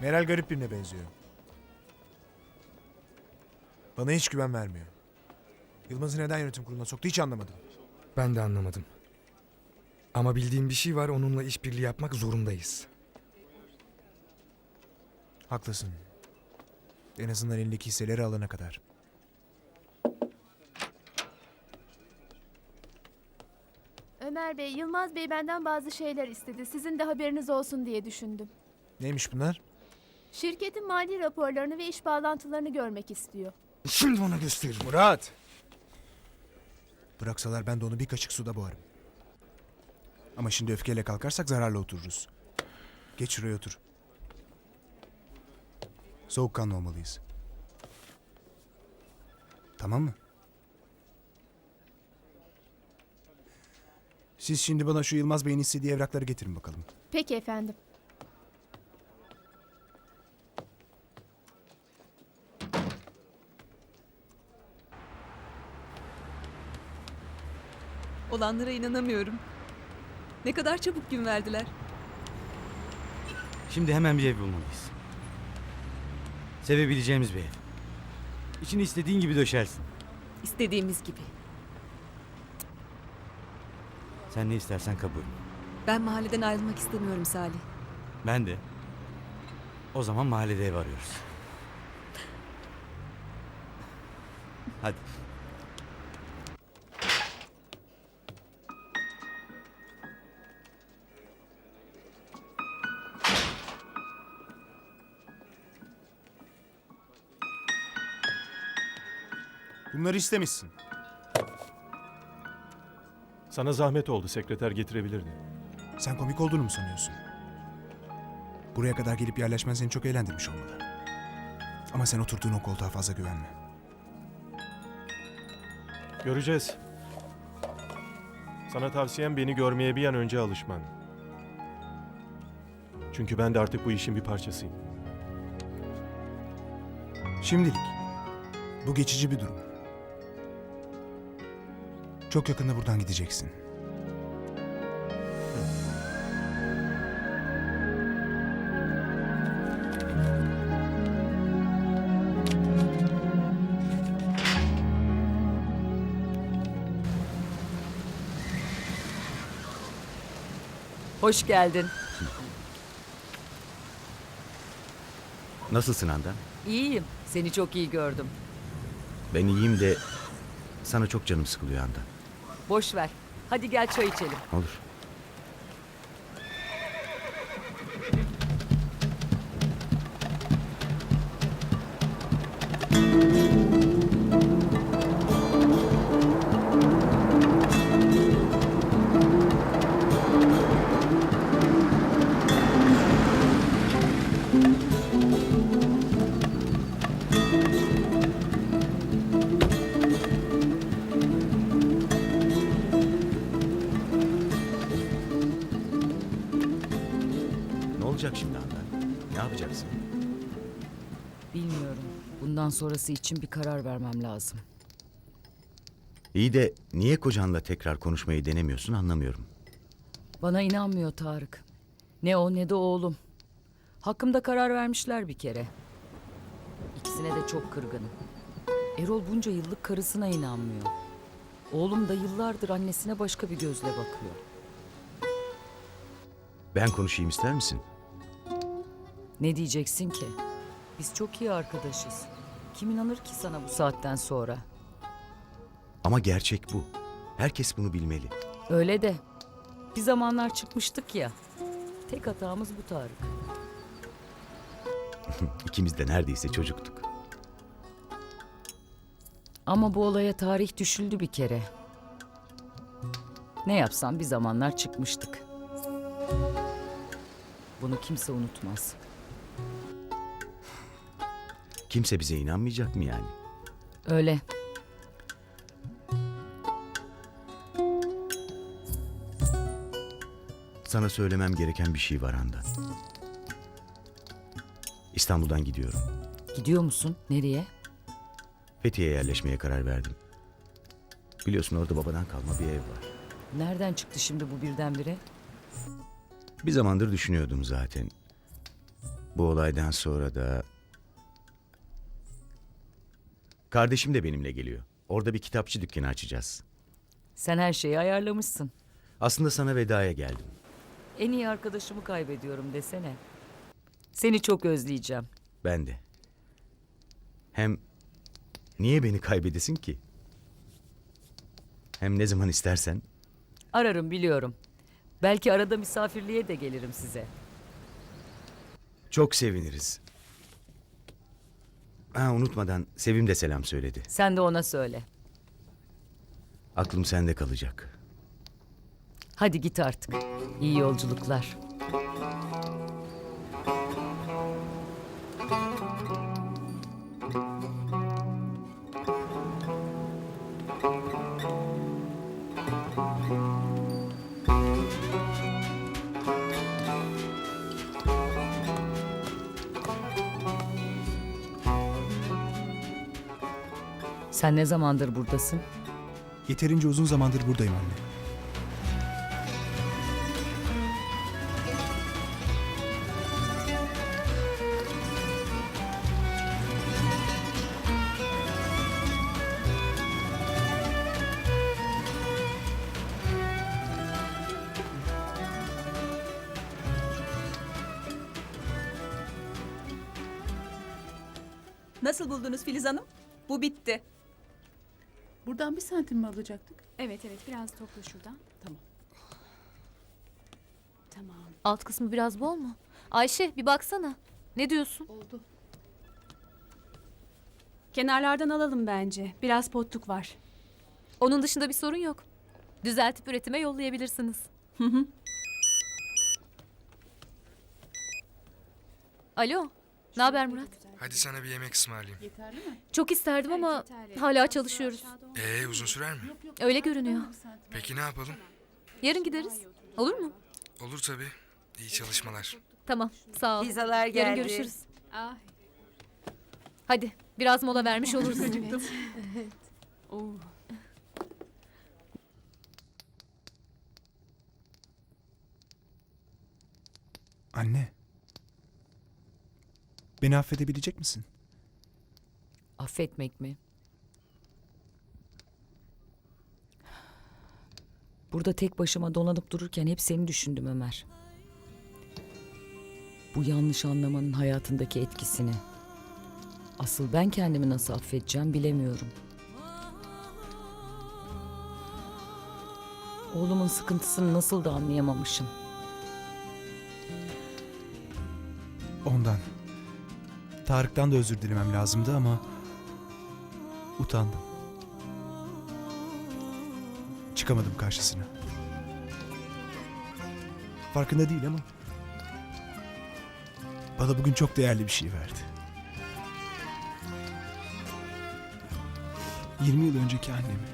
Meral garip birine benziyor. Bana hiç güven vermiyor. Yılmaz'ı neden yönetim kuruluna soktu hiç anlamadım. Ben de anlamadım. Ama bildiğim bir şey var onunla işbirliği yapmak zorundayız. Haklısın. En azından elindeki hisseleri alana kadar. Ömer Bey, Yılmaz Bey benden bazı şeyler istedi. Sizin de haberiniz olsun diye düşündüm. Neymiş bunlar? Şirketin mali raporlarını ve iş bağlantılarını görmek istiyor. Şimdi ona gösteririm. Murat! Bıraksalar ben de onu bir kaşık suda boğarım. Ama şimdi öfkeyle kalkarsak zararla otururuz. Geç şuraya otur. Soğukkanlı olmalıyız. Tamam mı? Siz şimdi bana şu Yılmaz Bey'in istediği evrakları getirin bakalım. Peki efendim. Olanlara inanamıyorum. Ne kadar çabuk gün verdiler. Şimdi hemen bir ev bulmalıyız. Sevebileceğimiz bir ev. İçini istediğin gibi döşersin. İstediğimiz gibi. Sen ne istersen kabul. Ben mahalleden ayrılmak istemiyorum Salih. Ben de. O zaman mahallede ev arıyoruz. Hadi. Bunları istemişsin. Sana zahmet oldu sekreter getirebilirdi. Sen komik olduğunu mu sanıyorsun? Buraya kadar gelip yerleşmen seni çok eğlendirmiş olmalı. Ama sen oturduğun o koltuğa fazla güvenme. Göreceğiz. Sana tavsiyem beni görmeye bir an önce alışman. Çünkü ben de artık bu işin bir parçasıyım. Şimdilik. Bu geçici bir durum. Çok yakında buradan gideceksin. Hoş geldin. Nasılsın Handan? İyiyim. Seni çok iyi gördüm. Ben iyiyim de sana çok canım sıkılıyor Handan. Boş ver. Hadi gel çay içelim. Olur. Olacak şimdi Handan? Ne yapacaksın? Bilmiyorum. Bundan sonrası için bir karar vermem lazım. İyi de niye kocanla tekrar konuşmayı denemiyorsun anlamıyorum. Bana inanmıyor Tarık. Ne o ne de oğlum. Hakkımda karar vermişler bir kere. İkisine de çok kırgınım. Erol bunca yıllık karısına inanmıyor. Oğlum da yıllardır annesine başka bir gözle bakıyor. Ben konuşayım ister misin? Ne diyeceksin ki? Biz çok iyi arkadaşız. Kim inanır ki sana bu saatten sonra? Ama gerçek bu. Herkes bunu bilmeli. Öyle de. Bir zamanlar çıkmıştık ya. Tek hatamız bu Tarık. İkimiz de neredeyse çocuktuk. Ama bu olaya tarih düşüldü bir kere. Ne yapsam bir zamanlar çıkmıştık. Bunu kimse unutmaz. Kimse bize inanmayacak mı yani? Öyle. Sana söylemem gereken bir şey var Handan. İstanbul'dan gidiyorum. Gidiyor musun? Nereye? Fethiye'ye yerleşmeye karar verdim. Biliyorsun orada babadan kalma bir ev var. Nereden çıktı şimdi bu birdenbire? Bir zamandır düşünüyordum zaten. Bu olaydan sonra da... Kardeşim de benimle geliyor. Orada bir kitapçı dükkanı açacağız. Sen her şeyi ayarlamışsın. Aslında sana vedaya geldim. En iyi arkadaşımı kaybediyorum desene. Seni çok özleyeceğim. Ben de. Hem niye beni kaybedesin ki? Hem ne zaman istersen Ararım biliyorum. Belki arada misafirliğe de gelirim size. Çok seviniriz. Ha unutmadan Sevim de selam söyledi. Sen de ona söyle. Aklım sende kalacak. Hadi git artık. İyi yolculuklar. Sen ne zamandır buradasın? Yeterince uzun zamandır buradayım anne. Nasıl buldunuz Filiz Hanım? Bu bitti. Buradan bir santim mi alacaktık? Evet evet biraz topla şuradan. Tamam. Tamam. Alt kısmı biraz bol mu? Ayşe bir baksana. Ne diyorsun? Oldu. Kenarlardan alalım bence. Biraz potluk var. Onun dışında bir sorun yok. Düzeltip üretime yollayabilirsiniz. Alo. Ne haber Murat? Hadi sana bir yemek ısmarlayayım. Yeterli mi? Çok isterdim ama hala çalışıyoruz. Ee uzun sürer mi? Öyle görünüyor. Peki ne yapalım? Yarın gideriz. Olur mu? Olur tabii. İyi çalışmalar. Tamam. Sağ ol. Pizzalar Yarın görüşürüz. Ah, Hadi biraz mola vermiş oluruz. oo. Anne. Beni affedebilecek misin? Affetmek mi? Burada tek başıma dolanıp dururken hep seni düşündüm Ömer. Bu yanlış anlamanın hayatındaki etkisini. Asıl ben kendimi nasıl affedeceğim bilemiyorum. Oğlumun sıkıntısını nasıl da anlayamamışım. Ondan. Tarık'tan da özür dilemem lazımdı ama... Utandım. Çıkamadım karşısına. Farkında değil ama... Bana bugün çok değerli bir şey verdi. 20 yıl önceki annemi.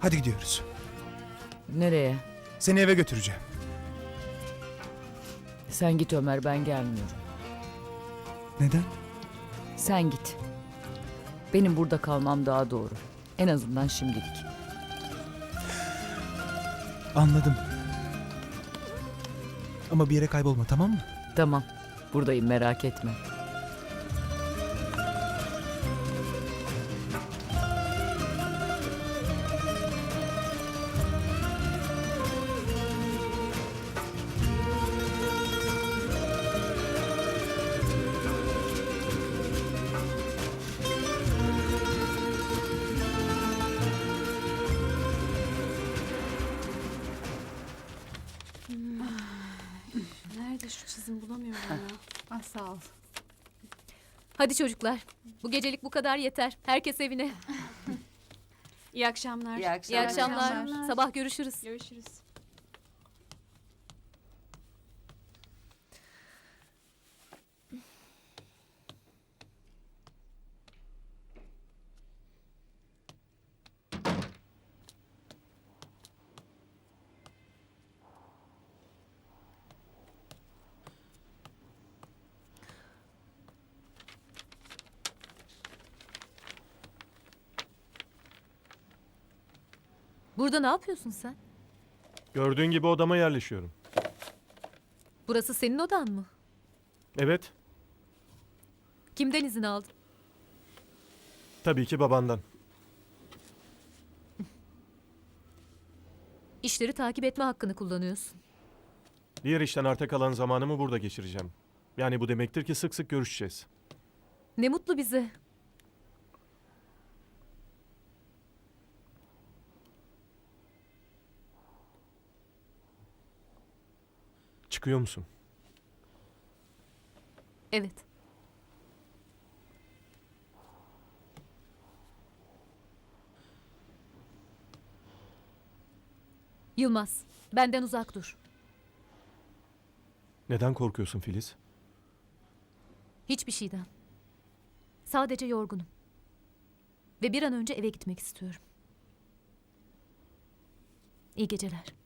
Hadi gidiyoruz. Nereye? Seni eve götüreceğim. Sen git Ömer ben gelmiyorum. Neden? Sen git. Benim burada kalmam daha doğru. En azından şimdilik. Anladım. Ama bir yere kaybolma tamam mı? Tamam. Buradayım merak etme. Nerede şu çizim bulamıyorum ya. Ah sağ ol. Hadi çocuklar. Bu gecelik bu kadar yeter. Herkes evine. İyi akşamlar. İyi İyi akşamlar. Sabah görüşürüz. Görüşürüz. Burada ne yapıyorsun sen? Gördüğün gibi odama yerleşiyorum. Burası senin odan mı? Evet, Kimden izin aldın? tabii ki babandan. İşleri takip etme hakkını kullanıyorsun. Diğer işten arta kalan zamanımı burada geçireceğim. Yani bu demektir ki sık sık görüşeceğiz. Ne mutlu bize. Çıkıyor musun? Evet. Yılmaz, benden uzak dur. Neden korkuyorsun Filiz? Hiçbir şeyden. Sadece yorgunum. Ve bir an önce eve gitmek istiyorum. İyi geceler.